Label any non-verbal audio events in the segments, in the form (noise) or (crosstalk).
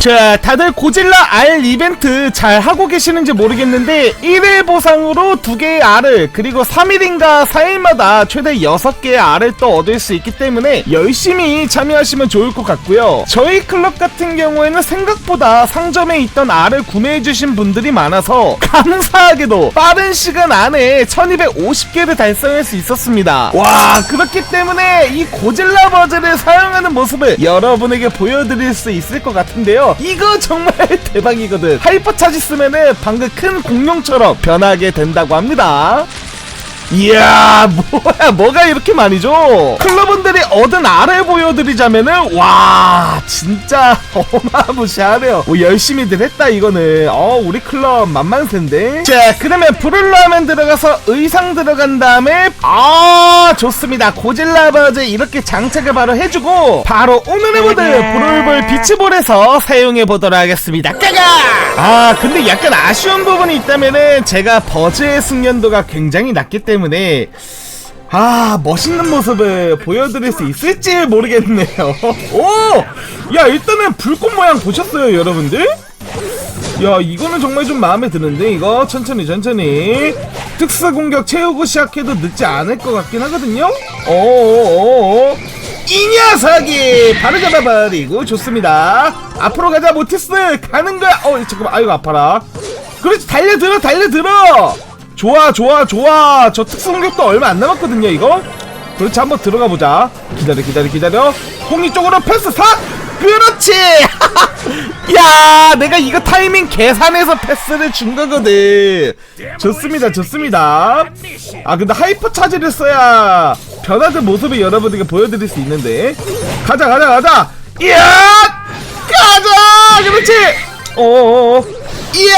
자, 다들 고질라 알 이벤트 잘 하고 계시는지 모르겠는데 1일 보상으로 2개의 알을 그리고 3일인가 4일마다 최대 6개의 알을 또 얻을 수 있기 때문에 열심히 참여하시면 좋을 것 같고요. 저희 클럽 같은 경우에는 생각보다 상점에 있던 알을 구매해주신 분들이 많아서 감사하게도 빠른 시간 안에 1250개를 달성할 수 있었습니다. 와, 그렇기 때문에 이 고질라 버즈를 사용하는 모습을 여러분에게 보여드릴 수 있을 것 같은데요. 이거 정말 (laughs) 대박이거든. 하이퍼 차지 쓰면은 방금 큰 공룡처럼 변하게 된다고 합니다. 이야 뭐야 뭐가 이렇게 많이 줘 클럽분들이 얻은 알을 보여드리자면은 와 진짜 어마무시하네요. 뭐 열심히들 했다 이거는. 어 우리 클럽 만만세인데. 자 그러면 브룰러 하면 들어가서 의상 들어간 다음에 아 좋습니다. 고질라 버즈 이렇게 장착을 바로 해주고 바로 오늘의 모드 브룰볼 비치볼에서 사용해보도록 하겠습니다. 까가 아 근데 약간 아쉬운 부분이 있다면은 제가 버즈의 숙련도가 굉장히 낮기 때문에 아 멋있는 모습을 보여드릴 수 있을지 모르겠네요. (laughs) 오! 야 일단은 불꽃 모양 보셨어요 여러분들? 야 이거는 정말 좀 마음에 드는데 이거? 천천히 천천히. 특수 공격 채우고 시작해도 늦지 않을 것 같긴 하거든요? 어어어어 이 녀석이 바로 잡아버리고 좋습니다. 앞으로 가자 모티스. 가는 거야. 어 잠깐만. 아이고 아파라. 그렇지 달려들어 달려들어 좋아 좋아 좋아. 저 특수 공격도 얼마 안 남았거든요 이거. 그렇지 한번 들어가 보자. 기다려 기다려 기다려. 홍이 쪽으로 패스 사! 그렇지! (laughs) 야 내가 이거 타이밍 계산해서 패스를 준 거거든. 좋습니다 좋습니다. 아 근데 하이퍼 차지를 써야 변화된 모습을 여러분에게 보여드릴 수 있는데. 가자 가자 가자. 이야! 가자! 그렇지! 어어어. 이야!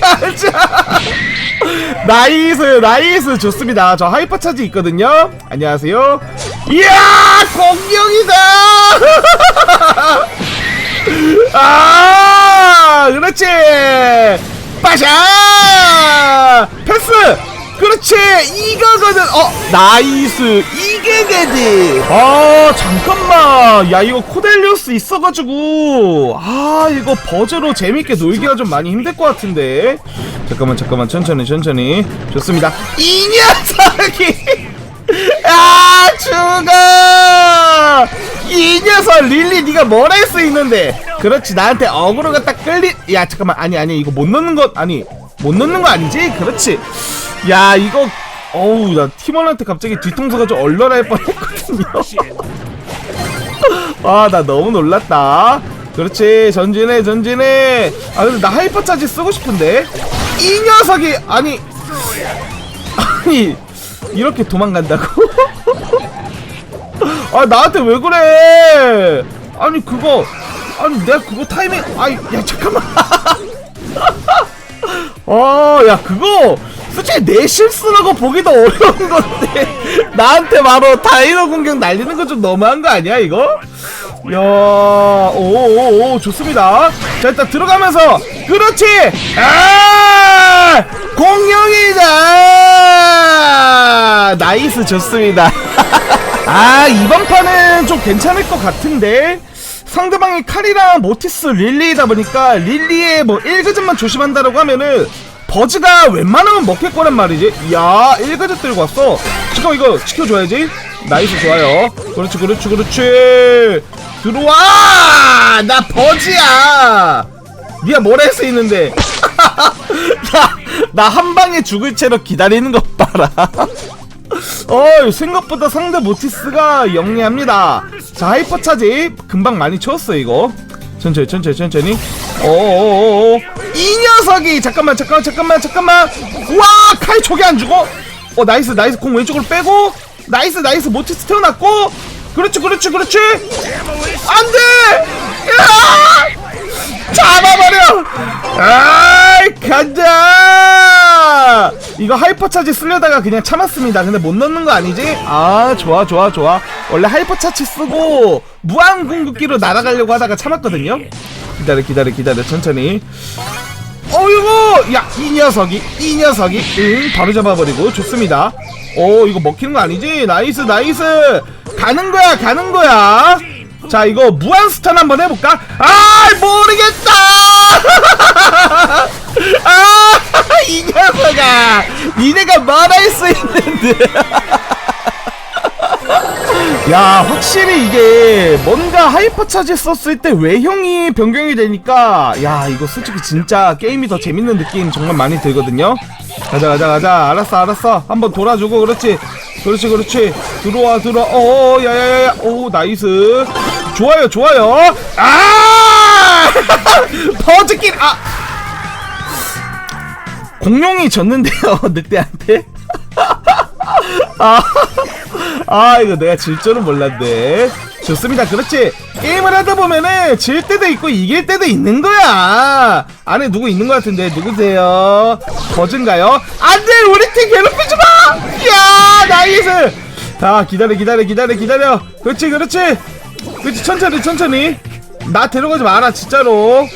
(laughs) 가자 (laughs) 나이스 나이스. 좋습니다. 저 하이퍼 차지 있거든요. 안녕하세요. 이야 공룡이다! (laughs) 아 그렇지. 빠샤! 패스! 그렇지. 이거거든 어 나이스. 이게 되지 아 잠깐만. 야 이거 코델리우스 있어가지고. 아 이거 버즈로 재밌게 놀기가 좀 많이 힘들 것 같은데 잠깐만 잠깐만. 천천히 천천히. 좋습니다. 이 녀석이! (laughs) 아 죽어! 이 녀석 릴리 네가 뭘 할 수 있는데? 그렇지 나한테 어그로가 딱 끌리 야 잠깐만. 아니 아니 이거 못 넣는 것 아니 못 넣는 거 아니지? 그렇지. 야 이거 어우 나 팀원한테 갑자기 뒤통수가 좀 얼얼할 뻔했거든요. (laughs) 아 나 너무 놀랐다. 그렇지 전진해 전진해. 아 근데 나 하이퍼 차지 쓰고 싶은데 이 녀석이 아니 아니 이렇게 도망간다고? (laughs) 아 나한테 왜 그래? 아니 그거 아니 내가 그거 타이밍 아이 야 잠깐만 (laughs) 어야 그거 솔직히 내 실수라고 보기도 어려운 건데 (laughs) 나한테 바로 다이너 공격 날리는 거 좀 너무한 거 아니야 이거? 야, 오오오 좋습니다. 자 일단 들어가면서 그렇지. 아 공룡이다. 나이스 좋습니다. (laughs) 아 이번 판은 좀 괜찮을 것 같은데. 상대방이 칼이랑 모티스 릴리이다 보니까 릴리의 뭐 1그전만 조심한다라고 하면은 버즈가 웬만하면 먹힐 거란 말이지. 이야 1그전 들고 왔어. 잠깐 이거 지켜줘야지. 나이스 좋아요. 그렇지 그렇지 그렇지. 들어와! 나 버즈야! 니가 뭘할수 있는데? 야 (laughs) 나 한 방에 죽을 채로 기다리는 것 봐라. (laughs) 어 생각보다 상대 모티스가 영리합니다. 자 하이퍼 차지 금방 많이 채웠어 이거. 천천히 천천히 천천히. 어어어어 이 녀석이 잠깐만 잠깐만 잠깐만 잠깐만. 와 칼 저게 안 죽어? 어 나이스 나이스. 공 왼쪽으로 빼고. 나이스 나이스. 모티스 태어났고. 그렇지 그렇지 그렇지. 안돼! 잡아버려 아이 간다! 이거 하이퍼 차지 쓰려다가 그냥 참았습니다. 근데 못 넣는 거 아니지? 아 좋아 좋아 좋아. 원래 하이퍼 차지 쓰고 무한 궁극기로 날아가려고 하다가 참았거든요. 기다려 기다려 기다려. 천천히. 어이구! 야 이 녀석이 이 녀석이. 응 바로 잡아버리고. 좋습니다. 오 이거 먹히는 거 아니지? 나이스 나이스! 가는 거야 가는 거야 자 이거 무한 스턴 한번 해볼까? (laughs) 아 모르겠다! 아이 녀석아! 니네가 말할 수 있는데. (laughs) 야 확실히 이게 뭔가 하이퍼 차지 썼을 때 외형이 변경이 되니까 야 이거 솔직히 진짜 게임이 더 재밌는 느낌 정말 많이 들거든요? 가자 가자 가자. 알았어 알았어. 한번 돌아주고 그렇지. 그렇지 그렇지. 들어와 들어와. 어 야야야야. 오 나이스 좋아요 좋아요. 아! (laughs) 버즈kin 아! 공룡이 졌는데요 (laughs) 늑대한테? (laughs) 아, 아 이거 내가 질 줄은 몰랐네. 좋습니다. 그렇지. 게임을 하다 보면은 질 때도 있고 이길 때도 있는 거야. 안에 누구 있는 것 같은데 누구세요? 버즈인가요? 안돼! 우리 팀 괴롭히지 마야 나이스! 자 기다려 기다려 기다려 기다려. 그렇지 그렇지 그렇지 천천히 천천히. 나 데려가지 마라 진짜로.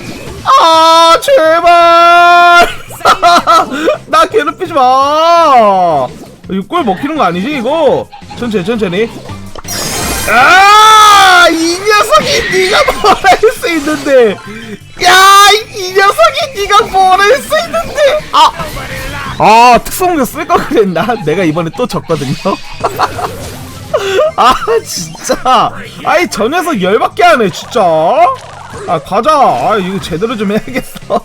아 제발! (laughs) 나 괴롭히지 마. 골 먹히는 거 아니지 이거? 천천히 천천히. 아이 녀석이 네가 뭘 할 수 있는데. 야이 녀석이 네가 뭘 할 수 있는데. 아 아, 특성공 쓸걸 그랬나? 내가 이번에 또 졌거든요. (laughs) (laughs) 아, 진짜. 아이, 저 녀석 열받게 하네, 진짜. 아, 가자. 아, 이거 제대로 좀 해야겠어.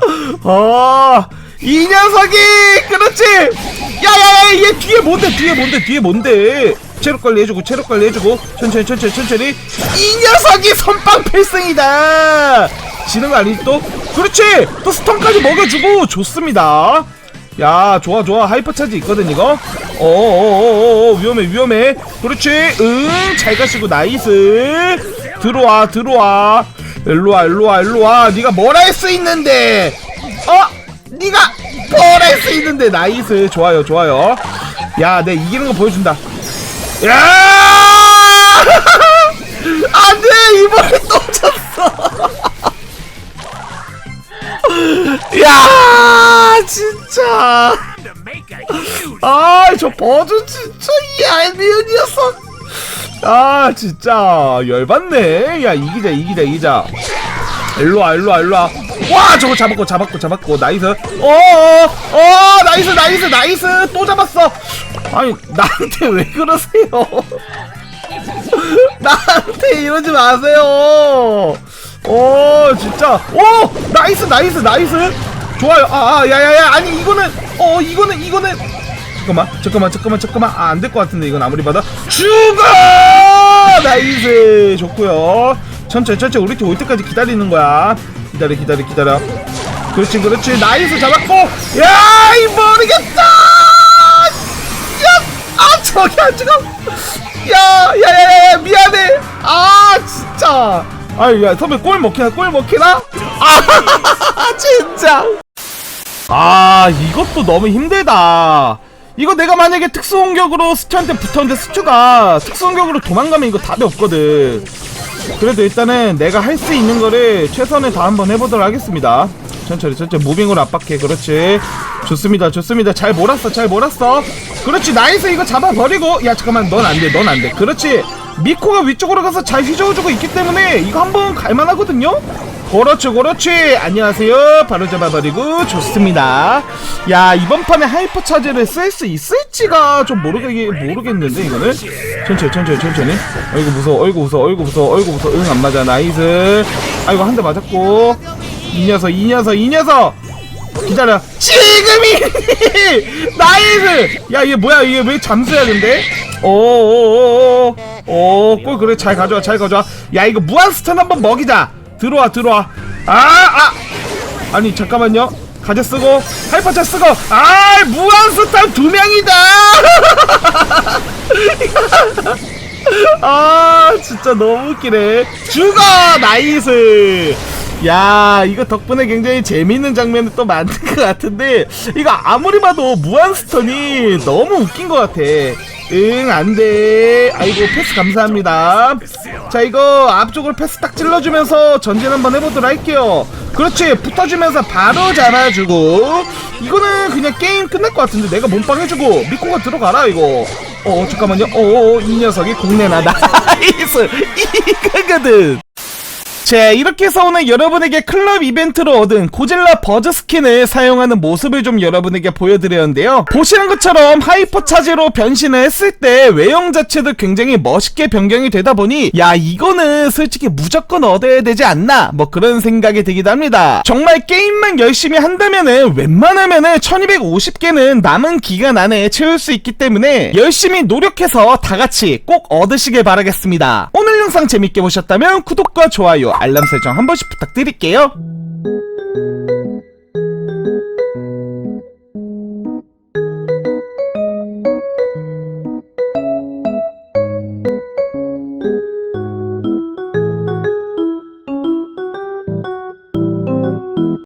(laughs) 아, 이 녀석이! 그렇지! 야야야, 얘 뒤에 뭔데, 뒤에 뭔데, 뒤에 뭔데? 체력 관리 해주고, 체력 관리 해주고, 천천히, 천천히, 천천히. 이 녀석이 선빵 필승이다! 지는 거 아니지 또? 그렇지! 또 스턴까지 먹여주고, 좋습니다. 야, 좋아, 좋아. 하이퍼 차지 있거든, 이거? 어어어어어, 위험해, 위험해. 그렇지, 응, 잘 가시고, 나이스. 들어와, 들어와. 일로와, 일로와, 일로와. 네가 뭘 할 수 있는데? 어? 네가 뭘 할 수 있는데? 나이스. 좋아요, 좋아요. 야, 내 이기는 거 보여준다. 야! (laughs) 안 돼! 이번에 또 졌어! (laughs) 야 진짜. 아저 버즈 진짜 얄미운 녀석 아 진짜. 열받네. 야 이기자 이기자 이기자. 일로와 일로와 일로와. 와 저거 잡았고 잡았고 잡았고. 나이스. 어어 어, 나이스 나이스 나이스. 또 잡았어. 아니 나한테 왜 그러세요? (laughs) 나한테 이러지 마세요 오 진짜. 오 나이스 나이스 나이스. 좋아요. 아 아 야야야 아니 이거는 어 이거는 이거는. 잠깐만 잠깐만 잠깐만 잠깐만. 아 안될 것 같은데 이건 아무리 봐도. 죽어 나이스! 좋고요. 천천히 천천히 우리 팀 올 때까지 기다리는 거야. 기다려 기다려 기다려. 그렇지 그렇지. 나이스 잡았고. 야이 모르겠다! 야아 저기 안 죽어. 야야야야 미안해. 아 진짜 아이 야 선배 골 먹히나? 골 먹히나? 아 (laughs) 진짜! 아 이것도 너무 힘들다. 이거 내가 만약에 특수공격으로 스튜한테 붙었는데 스튜가 특수공격으로 도망가면 이거 답이 없거든. 그래도 일단은 내가 할 수 있는 거를 최선을 다 한번 해보도록 하겠습니다. 천천히 천천히. 무빙으로 압박해. 그렇지. 좋습니다 좋습니다. 잘 몰았어 잘 몰았어. 그렇지 나이스. 이거 잡아버리고. 야 잠깐만. 넌 안돼 넌 안돼. 그렇지 미코가 위쪽으로 가서 잘 휘저어주고 있기 때문에 이거 한번 갈만하거든요? 그렇지 그렇지. 안녕하세요. 바로 잡아버리고 좋습니다. 야 이번 판에 하이퍼 차지를 쓸 수 있을지가 좀 모르겠, 모르겠는데 이거는. 천천히 천천히 천천히. 어이구 무서워. 어이구 무서워. 어이구 무서워. 어이구 무서워. 응 안 맞아. 나이스. 아이고 한 대 맞았고. 이 녀석 이 녀석 이 녀석. 기다려. 지금이! (laughs) 나이스! 야얘 뭐야? 얘왜 잠수야 근데 오오오오 오 골 그래. 잘 가져와 잘 가져와. 야 이거 무한 스턴 한번 먹이자. 들어와 들어와. 아 아. 아니 잠깐만요. 가져 쓰고. 하이퍼차 쓰고. 아 무한 스턴 두 명이다. (laughs) 아 진짜 너무 웃기네. 죽어 나이스 야 이거 덕분에 굉장히 재밌는 장면을 또 만든 (laughs) 것 같은데 이거 아무리 봐도 무한스턴이 너무 웃긴 것 같아. 응 안돼. 아이고 패스 감사합니다. 자 이거 앞쪽으로 패스 딱 찔러주면서 전진 한번 해보도록 할게요. 그렇지 붙어주면서 바로 잡아주고 이거는 그냥 게임 끝날 것 같은데 내가 몸빵 해주고 미코가 들어가라 이거. 어 잠깐만요. 어이 녀석이 공내나 (laughs) 나이스. 이거거든 자 이렇게 해서 오늘 여러분에게 클럽 이벤트로 얻은 고질라 버즈 스킨을 사용하는 모습을 좀 여러분에게 보여드렸는데요. 보시는 것처럼 하이퍼 차지로 변신을 했을 때 외형 자체도 굉장히 멋있게 변경이 되다 보니 야 이거는 솔직히 무조건 얻어야 되지 않나? 뭐 그런 생각이 들기도 합니다. 정말 게임만 열심히 한다면은 웬만하면은 1250개는 남은 기간 안에 채울 수 있기 때문에 열심히 노력해서 다같이 꼭 얻으시길 바라겠습니다 영상 재밌게 보셨다면 구독과 좋아요 알람 설정 한 번씩 부탁드릴게요